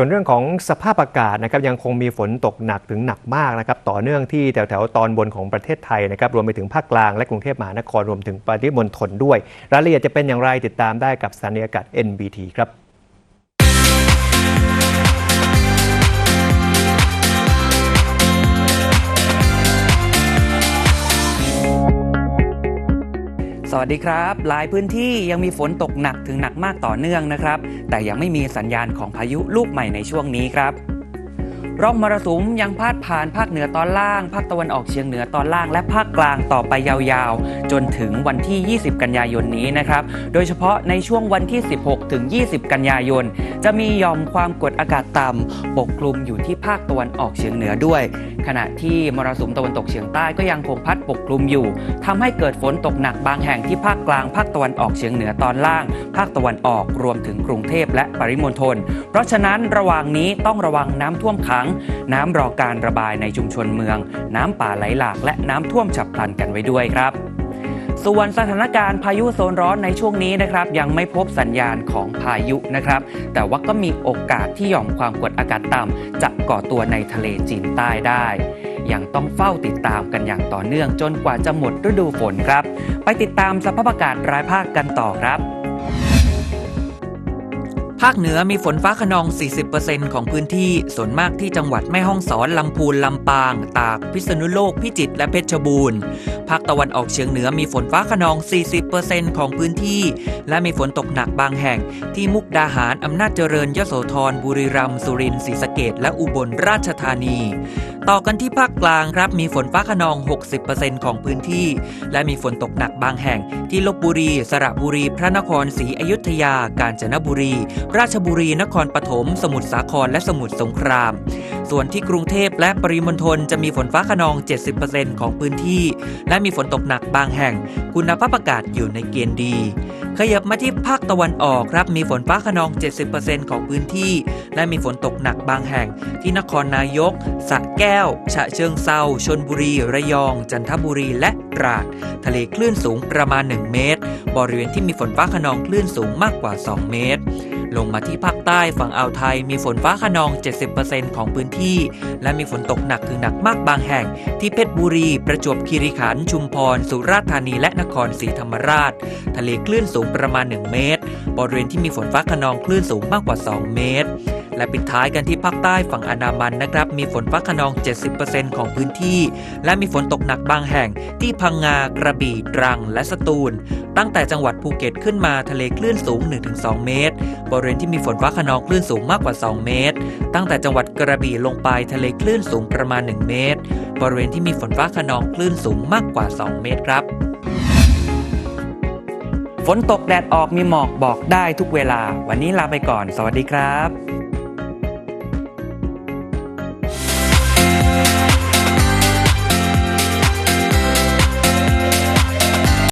ส่วนเรื่องของสภาพอากาศนะครับยังคงมีฝนตกหนักถึงหนักมากนะครับต่อเนื่องที่แถวๆตอนบนของประเทศไทยนะครับรวมไปถึงภาคกลางและกรุงเทพมหานครรวมถึงปริมณฑลด้วย รายละเอียดจะเป็นอย่างไรติดตามได้กับสถานีอากาศ NBT ครับ สวัสดีครับ หลายพื้นที่ยังมีฝนตกหนักถึงหนักมากต่อเนื่องนะครับ แต่ยังไม่มีสัญญาณของพายุลูกใหม่ในช่วงนี้ครับ ร่องมรสุมยังพาดผ่านภาคเหนือตอนล่าง ภาคตะวันออกเฉียงเหนือตอนล่าง และภาคกลางต่อไปยาวๆ จนถึงวันที่ 20 กันยายนนี้นะครับ โดยเฉพาะในช่วงวันที่ 16 ถึง 20 กันยายน จะมีย่อมความกดอากาศต่ำปกคลุมอยู่ที่ภาคตะวันออกเฉียงเหนือด้วย ขณะที่มรสุมตะวันตกเฉียงใต้ก็ยังคงพัดปกคลุมอยู่ทำให้เกิดฝนตกหนักบางแห่งที่ภาคกลาง ภาคตะวันออกเฉียงเหนือตอนล่าง ภาคตะวันออกรวมถึงกรุงเทพและปริมณฑลเพราะฉะนั้นระหว่างนี้ต้องระวังน้ำท่วมขังน้ำรอการระบายในชุมชนเมือง น้ำป่าไหลหลาก และน้ำท่วมฉับพลันกันไว้ด้วยครับส่วนสถานการณ์พายุโซนร้อนในช่วงนี้นะครับ ยังไม่พบสัญญาณของพายุนะครับ แต่ว่าก็มีโอกาสที่หย่อมความกดอากาศต่ำจะก่อตัวในทะเลจีนใต้ได้ยังต้องเฝ้าติดตามกันอย่างต่อเนื่องจนกว่าจะหมดฤดูฝนครับ ไปติดตามสภาพอากาศรายภาคกันต่อครับ ภาคเหนือมีฝนฟ้าขนอง 40%ของพื้นที่ ส่วนมากที่จังหวัดแม่ฮ่องสอน ลำพูน ลำปาง ตาก พิษณุโลก พิจิตร และเพชรบูรณ์ ภาคตะวันออกเฉียงเหนือมีฝนฟ้าขนอง 40%ของพื้นที่ และมีฝนตกหนักบางแห่ง ที่มุกดาหาร อำนาจเจริญยโสธร บุรีรัมย์ สุรินทร์ ศรีสะเกษและอุบลราชธานี ต่อกันที่ภาคกลางครับ มีฝนฟ้าขนอง 60%ของพื้นที่ และมีฝนตกหนักบางแห่ง ที่ลบบุรี สระบุรี พระนครศรีอยุธยา กาญจนบุรี ราชบุรี นครปฐม สมุทรสาคร และสมุทรสงคราม ส่วนที่กรุงเทพและปริมณฑลจะมีฝนฟ้าขนอง 70%ของพื้นที่ และมีฝนตกหนักบางแห่ง คุณภาพอากาศอยู่ในเกณฑ์ดี ขยับมาที่ภาคตะวันออกครับมีฝนฟ้าขนอง 70%ของพื้นที่ และมีฝนตกหนักบางแห่ง ที่นครนายกสระแก้ว ฉะเชิงเซาชนบุรี ระยอง จันทบุรีและตราด ทะเลคลื่นสูงประมาณ 1 เมตร บริเวณที่มีฝนฟ้าขนองคลื่นสูงมากกว่า 2 เมตร ลงมาที่ภาคใต้ฝั่งอ่าวไทย มีฝนฟ้าขนอง 70%ของพื้นที่ และมีฝนตกหนักถึงหนักมากบางแห่ง ที่เพชรบุรี ประจวบคีรีขันธ์ชุมพร สุราษฎร์ธานีและนครศรีธรรมราช ทะเลคลื่นสูงประมาณ 1 เมตร บริเวณที่มีฝนฟ้าขนองคลื่นสูงมากกว่า 2 เมตร และปิดท้ายกันที่ภาคใต้ฝั่งอันดามันนะครับ มีฝนฟ้าขนอง 70%ของพื้นที่ และมีฝนตกหนักบางแห่งที่พังงากระบี่ตรัง และสตูล ตั้งแต่จังหวัดภูเก็ตขึ้นมาทะเลคลื่นสูง 1-2 เมตร บริเวณที่มีฝนฟ้าขนองคลื่นสูงมากกว่า 2 เมตร ตั้งแต่จังหวัดกระบี่ลงไปทะเลคลื่นสูงประมาณ 1 เมตร บริเวณที่มีฝนฟ้าขนองคลื่นสูงมากกว่า 2 เมตรครับฝนตกแดดออกมีหมอกบอกได้ทุกเวลา วันนี้ลาไปก่อน สวัสดีครับ